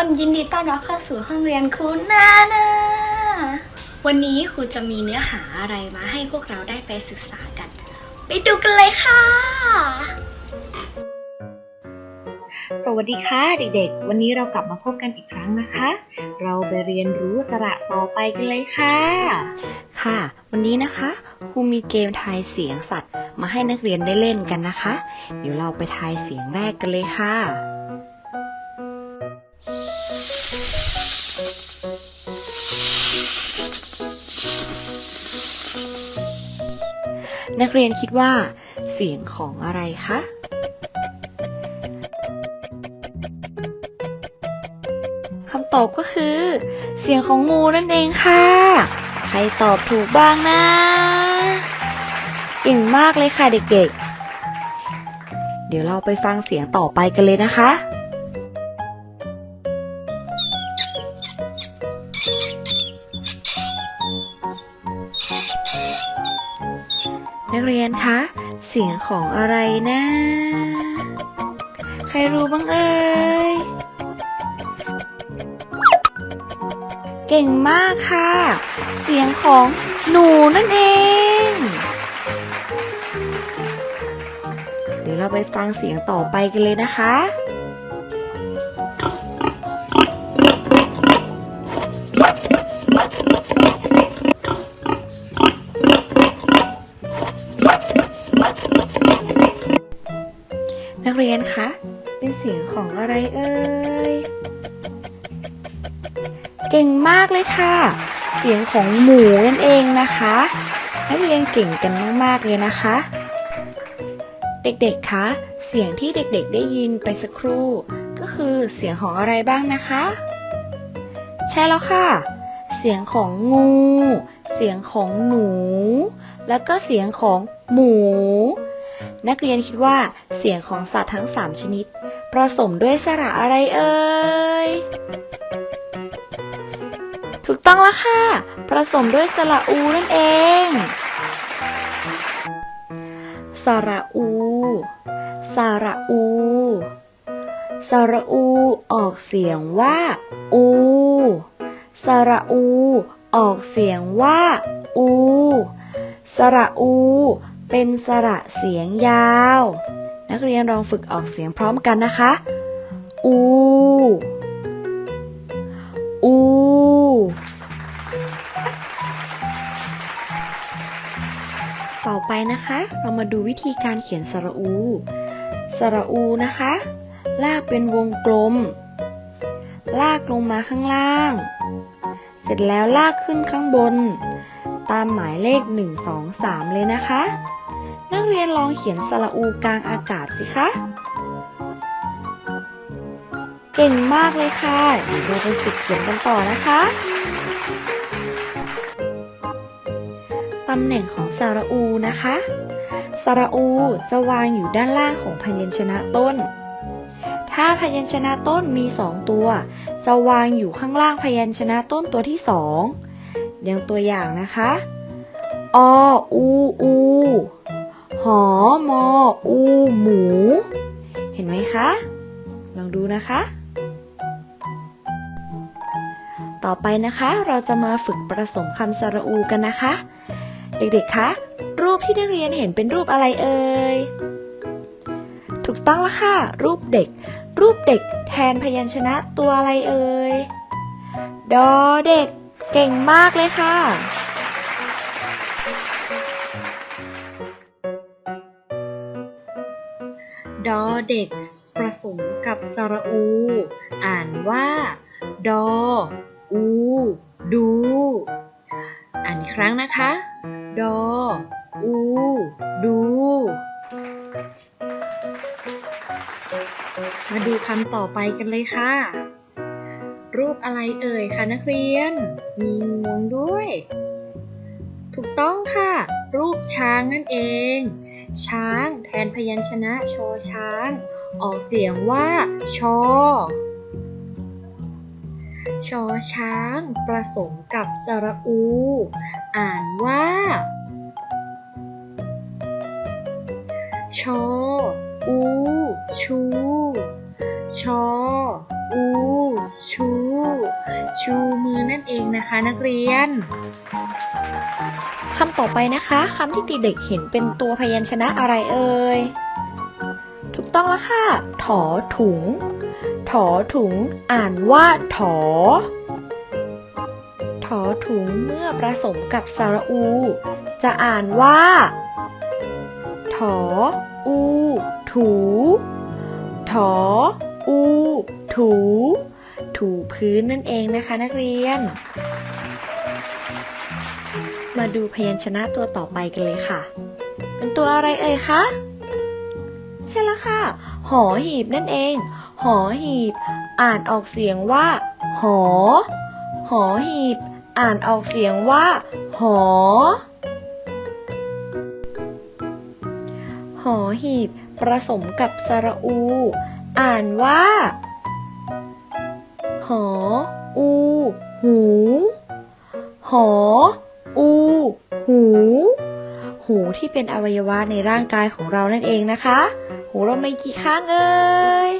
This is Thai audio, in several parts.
คนยินดีต้อนรับเข้าสู่ห้องเรียนครูนานาวันนี้ครูจะมีเนื้อหาอะไรมาให้พวกเราได้ไปศึกษากัน ไปดูกันเลยค่ะ สวัสดีค่ะเด็กๆ วันนี้เรากลับมาพบกันอีกครั้งนะคะ เราไปเรียนรู้สระต่อไปกันเลยค่ะ ค่ะ วันนี้นะคะครูมีเกมทายเสียงสัตว์ มาให้นักเรียนได้เล่นกันนะคะ เดี๋ยวเราไปทายเสียงแรกกันเลยค่ะ นักเรียนคิดว่า เสียงของอะไรคะ คำตอบก็คือ เสียงของงูนั่นเองค่ะ ใครตอบถูกบ้างนะเก่งมากเลยค่ะเด็กๆ เดี๋ยวเราไปฟังเสียงต่อไปกันเลยนะคะ สียงของอะไรนะ ใครรู้บ้างเอ่ย เก่งมากค่ะ เสียงของหนูนั่นเอง เดี๋ยวเราไปฟังเสียงต่อไปกันเลยนะคะ สียงของหมูนั่นเองนะคะ นักเรียนเก่งกันมากๆเลยนะคะ เด็กๆ คะ เสียงที่เด็กๆ ได้ยินไปสักครู่ ก็คือเสียงของอะไรบ้างนะคะ ใช่แล้วค่ะ เสียงของงู เสียงของหนู แล้วก็เสียงของหมู นักเรียนคิดว่าเสียงของสัตว์ทั้งสามชนิดผสมด้วยสระอะไรเอ่ย ถูกต้องแล้วค่ะผสมด้วยสระอูนั่นเอง สระอู สระอู สระอูออกเสียงว่า อู สระอูออกเสียงว่า อู สระอู เป็นสระเสียงยาว นักเรียนลองฝึกออกเสียงพร้อมกันนะคะ อู อู ต่อไปนะคะ เรามาดูวิธีการเขียนสระอู สระอูนะคะ ลากเป็นวงกลม ลากลงมาข้างล่าง เสร็จแล้วลากขึ้นข้างบน ตามหมายเลข 1 2 3 เลยนะคะ นักเรียนลองเขียนสระอูกลางอากาศสิคะ เก่งมากเลยค่ะเดี๋ยวเราไปฝึกเขียนกันต่อนะคะ ตำแหน่งของสระอูนะคะสระอูจะวางอยู่ด้านล่างของพยัญชนะต้น ถ้าพยัญชนะต้นมีสองตัว จะวางอยู่ข้างล่างพยัญชนะต้นตัวที่สองอย่างตัวอย่างนะคะ ออู อู หอมอ อู หมู เห็นไหมคะ ลองดูนะคะ ต่อไปนะคะ เราจะมาฝึกผสมคำสระอูกันนะคะ เด็กๆ คะ รูปที่นักเรียนเห็นเป็นรูปอะไรเอ่ย ถูกต้องแล้วค่ะ รูปเด็ก รูปเด็กแทนพยัญชนะตัวอะไรเอ่ย ดอเด็ก เก่งมากเลยค่ะ ดอเด็กผสมกับสระอู อ่านว่า ดอ อู ดู อ่านอีกครั้งนะคะ ดอ อู ดู มาดูคำต่อไปกันเลยค่ะ รูปอะไรเอ่ยคะนักเรียน มีงวงด้วย ถูกต้องค่ะ รูปช้างนั่นเอง ช้างแทนพยัญชนะชอช้าง ออกเสียงว่า ชอ ชอช้างผสมกับสระอู อ่านว่า ชอ อู ชู ชอ อู ชู ชูมือนั่นเองนะคะนักเรียนคำต่อไปนะคะคำที่ตีเด็กเห็นเป็นตัวพยัญชนะอะไรเอ่ย ถูกต้องแล้วค่ะ ถอถุง ถอถุงอ่านว่าถอ ถอถุงเมื่อผสมกับสระอู จะอ่านว่า ถอ อู ถู ถอ อู ถู ถูพื้นนั่นเองนะคะนักเรียน มาดูพยัญชนะตัวต่อไปกันเลยค่ะ เป็นตัวอะไรเอ่ยคะ ใช่แล้วค่ะ หอหีบนั่นเอง หอหีบ อ่านออกเสียงว่า หอ หอหีบ อ่านออกเสียงว่า หอ หอหีบผสมกับสระอู อ่านว่า หอ อู หู หอ อู หู หูที่เป็นอวัยวะในร่างกายของเรานั่นเองนะคะ หูเราไมีกี่ข้างเอ่ย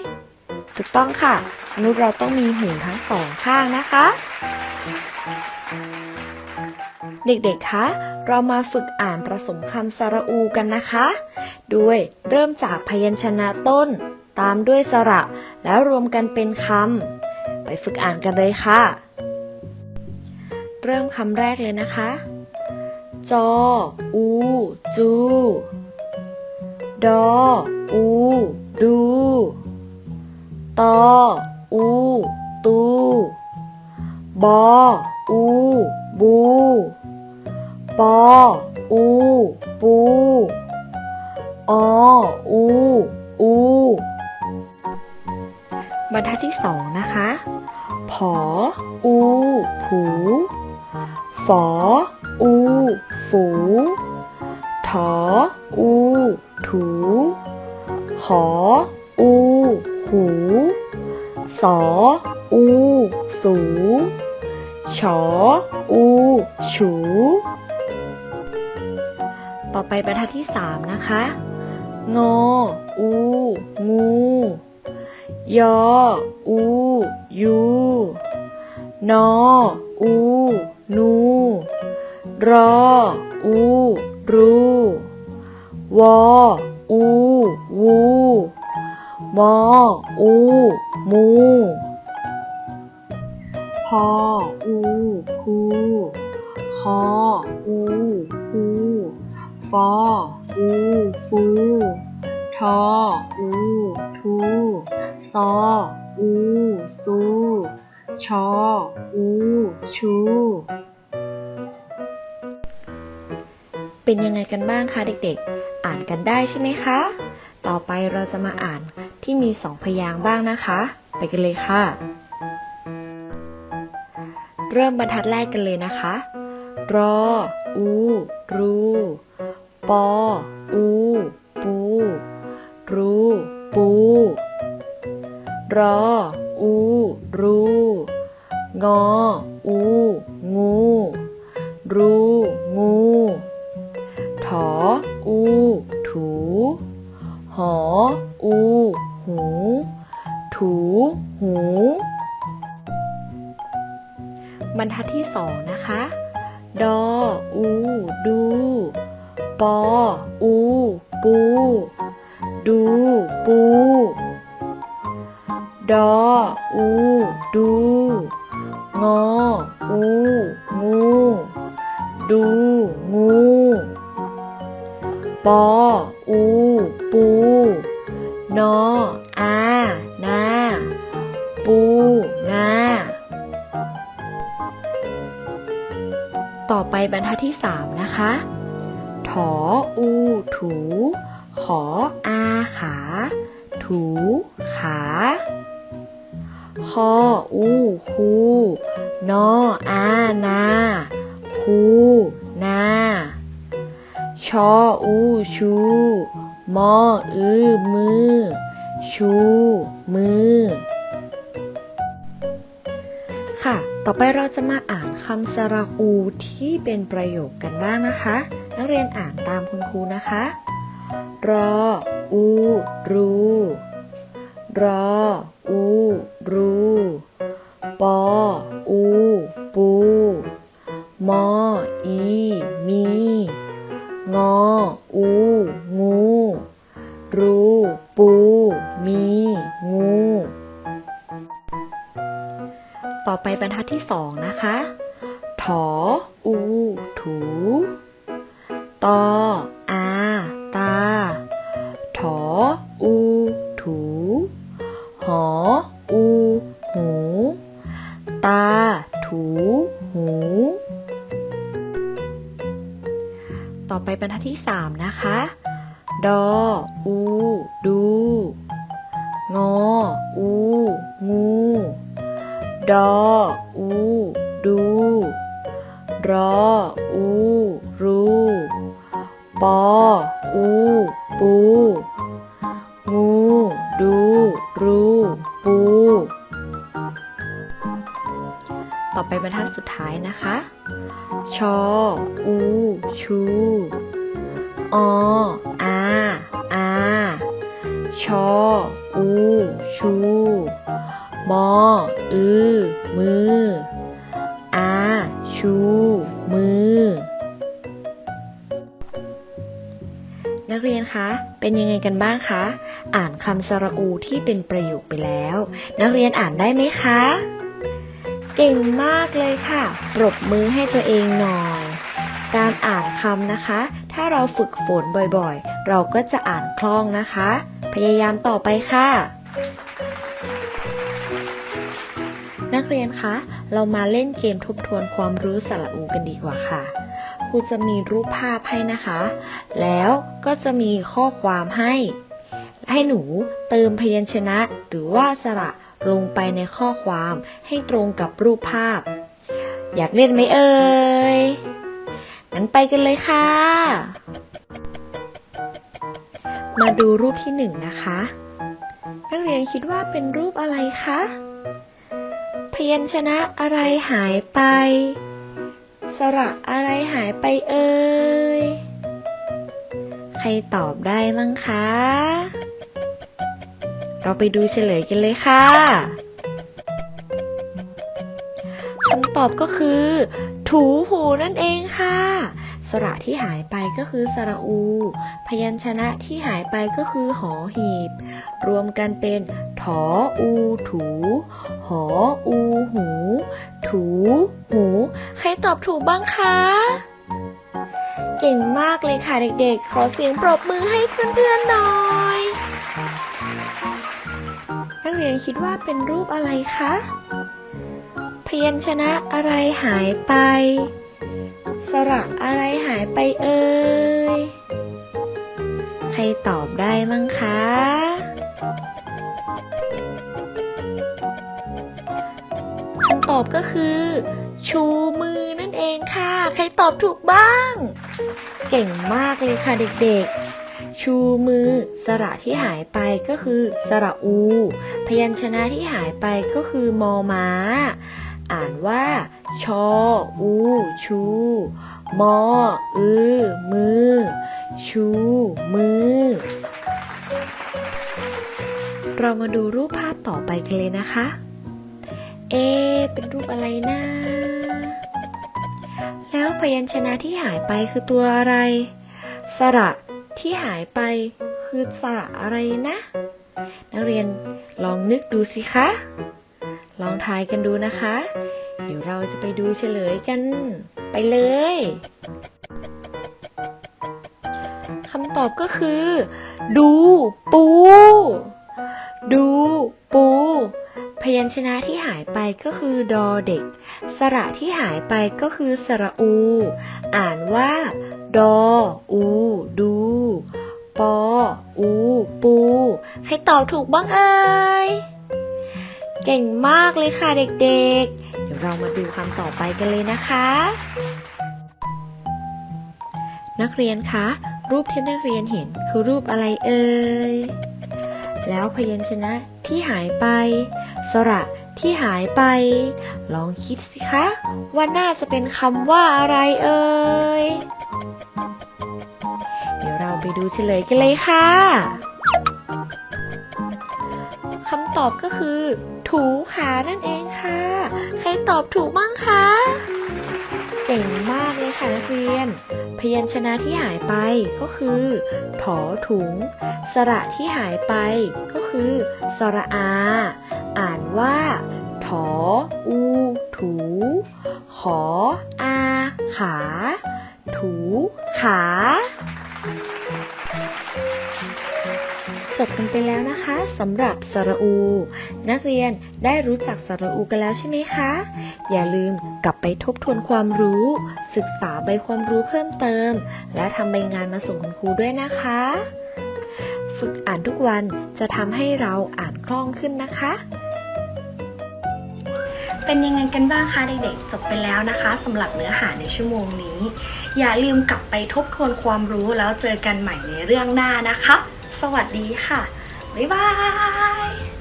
ถูกต้องค่ะมนุษย์เราต้องมีหูทั้งสองข้างนะคะ เด็กๆ คะ เรามาฝึกอ่านผสมคำสระอูกันนะคะ ด้วยเริ่มจากพยัญชนะต้น ตามด้วยสระ แล้วรวมกันเป็นคำ ไปฝึกอ่านกันเลยค่ะ เริ่มคำแรกเลยนะคะ จอ อู จู ดอ อู ดู ตอ อู ตู บอ อู บู ปอ อู ปู ออู อู บรรทัดที่สองนะคะ ผอ อู ผู ฝอ นอ อู นู รอ อู รูวอ อู วู มอ อู มู พอ อูพูคอ อูพูฟอ อู ฟูทอ อู ทู ซอ อู ซู ชอ อู ชู เป็นยังไงกันบ้างคะเด็กๆ อ่านกันได้ใช่ไหมคะ ต่อไปเราจะมาอ่านที่มีสองพยางค์บ้างนะคะ ไปกันเลยค่ะ เริ่มบรรทัดแรกกันเลยนะคะ รอ อู รู ปอ อู ปู รู ปู รอ อู งู รู งู ถอ อู ถู หอ อู หู ถู หู บรรทัดที่สองนะคะ ดอ อู ดู ปอ งู ดู งูปออู ปู นอ อา นา ปูนา ต่อไปบรรทัดที่สามนะคะ ถอ อู ถู ขอ คูนา ชออูชู มออือมือ ชูมือ ค่ะ ต่อไปเราจะมาอ่านคำสระอูที่เป็นประโยคกันบ้างนะคะ นักเรียนอ่านตามคุณครูนะคะ รอ อู รู รอ อู รู มอ อี มี งอ อู งู รู ปู มี งู ต่อไปบรรทัดที่สองนะคะ ต่อไปบรรทัดที่สามนะคะ ดอ อู ดู งอ อู งู ดอ อู ดู รอ อู รู ปอ อู ปู งู ดู รู ปู ต่อไปบรรทัดสุดท้ายนะคะ ชอ อู ชู ออาอาชออู ชู มอ อือ มือ อา ชู มือ นักเรียนคะ เป็นยังไงกันบ้างคะ อ่านคำสระอูที่เป็นประโยคไปแล้ว นักเรียนอ่านได้ไหมคะ เก่งมากเลยค่ะ ปรบมือให้ตัวเองหน่อย การอ่านคำนะคะ ถ้าเราฝึกฝนบ่อยๆ เราก็จะอ่านคล่องนะคะ พยายามต่อไปค่ะ นักเรียนคะ เรามาเล่นเกมทบทวนความรู้สระอูกันดีกว่าค่ะครูจะมีรูปภาพให้นะคะ แล้วก็จะมีข้อความให้ ให้หนูเติมพยัญชนะ หรือว่าสระลงไปในข้อความให้ตรงกับรูปภาพ อยากเล่นไหมเอ่ย งั้นไปกันเลยค่ะ มาดูรูปที่หนึ่งนะคะ นักเรียนคิดว่าเป็นรูปอะไรคะ พยัญชนะอะไรหายไป สระอะไรหายไปเอ่ย ใครตอบได้มั้งคะ เราไปดูเฉลยกันเลยค่ะคำตอบก็คือ ถูหูนั่นเองค่ะ สระที่หายไปก็คือสระอู พยัญชนะที่หายไปก็คือหอหีบ รวมกันเป็นถออูถู หออูหู ถูหู ใครตอบถูกบ้างคะเก่งมากเลยค่ะเด็กๆ ขอเสียงปรบมือให้เพื่อนๆหน่อย นักเรียนคิดว่าเป็นรูปอะไรคะ พยัญชนะอะไรหายไป สระอะไรหายไปเอ่ย ใครตอบได้มั้งคะ คำตอบก็คือ ชูมือนั่นเองค่ะ ใครตอบถูกบ้าง เก่งมากเลยค่ะเด็กๆ ชูมือสระที่หายไปก็คือ สระอู พยัญชนะที่หายไปก็คือมอม้า อ่านว่า ชอ อู ชู มอ อือ มือ ชู มือ เรามาดูรูปภาพต่อไปกันเลยนะคะ เอ เป็นรูปอะไรนะแล้วพยัญชนะที่หายไปคือตัวอะไร สระที่หายไปคือสระอะไรนะ นักเรียนลองนึกดูสิคะ ลองทายกันดูนะคะ เดี๋ยวเราจะไปดูเฉลยกัน ไปเลยคำตอบก็คือ ดู ปู ดู ปู พยัญชนะที่หายไปก็คือดอเด็ก สระที่หายไปก็คือสระอู อ่านว่า ดอ อู ดูปอ อู ปูให้ตอบถูกบ้างเอ่ย เก่งมากเลยค่ะเด็กๆ เดี๋ยวเรามาดูคำต่อไปกันเลยนะคะ นักเรียนคะ รูปที่นักเรียนเห็นคือรูปอะไรเอ่ย แล้วพยัญชนะที่หายไป สระที่หายไป ลองคิดสิคะ ว่าน่าจะเป็นคำว่าอะไรเอ่ย เดี๋ยวเราไปดูเฉลยกันเลยค่ะคำตอบก็คือ ถูขานั่นเองค่ะ ใครตอบถูกบ้างคะเก่งมากเลยค่ะนักเรียน พยัญชนะที่หายไปก็คือ ถอถุง สระที่หายไปก็คือ สระอา อ่านว่า ถออู ถู ขอ อา ขา ถู ขาจบกันไปแล้วนะคะสำหรับสระอู นักเรียนได้รู้จักสระอูกันแล้วใช่ไหมคะ อย่าลืมกลับไปทบทวนความรู้ ศึกษาใบความรู้เพิ่มเติม และทำใบงานมาส่งคุณครูด้วยนะคะ ฝึกอ่านทุกวันจะทำให้เราอ่านคล่องขึ้นนะคะเป็นยังไงกันบ้างคะเด็กๆ จบไปแล้วนะคะสำหรับเนื้อหาในชั่วโมงนี้ อย่าลืมกลับไปทบทวนความรู้แล้วเจอกันใหม่ในเรื่องหน้านะคะ สวัสดีค่ะ บ๊ายบาย